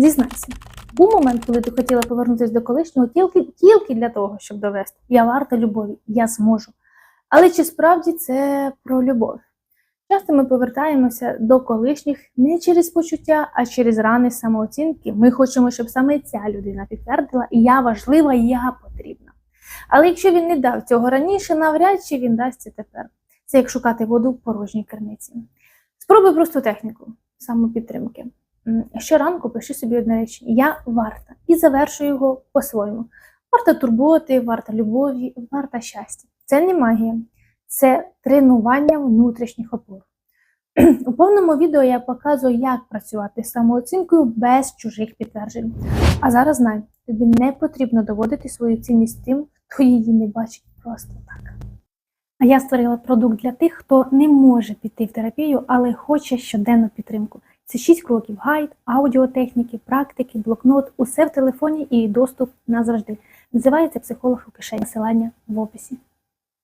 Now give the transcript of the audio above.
Зізнайся, був момент, коли ти хотіла повернутися до колишнього тільки, тільки для того, щоб довести. Я варта любові, я зможу. Але чи справді це про любов? Часто ми повертаємося до колишніх не через почуття, а через рани самооцінки. Ми хочемо, щоб саме ця людина підтвердила, я важлива, я потрібна. Але якщо він не дав цього раніше, навряд чи він дасть це тепер. Це як шукати воду в порожній криниці. Спробуй просту техніку самопідтримки. Щоранку пиши собі одне речення Я варта і завершуй його по-своєму. Варта турботи, варта любові, варта щастя. Це не магія, це тренування внутрішніх опор. У повному відео я показую, як працювати з самооцінкою без чужих підтверджень. А зараз знай, тобі не потрібно доводити свою цінність тим, хто її не бачить просто так. А я створила продукт для тих, хто не може піти в терапію, але хоче щоденну підтримку. Це 6 кроків: гайд, аудіотехніки, практики, блокнот, усе в телефоні і доступ назавжди. Називається психолог у кишені. Посилання в описі.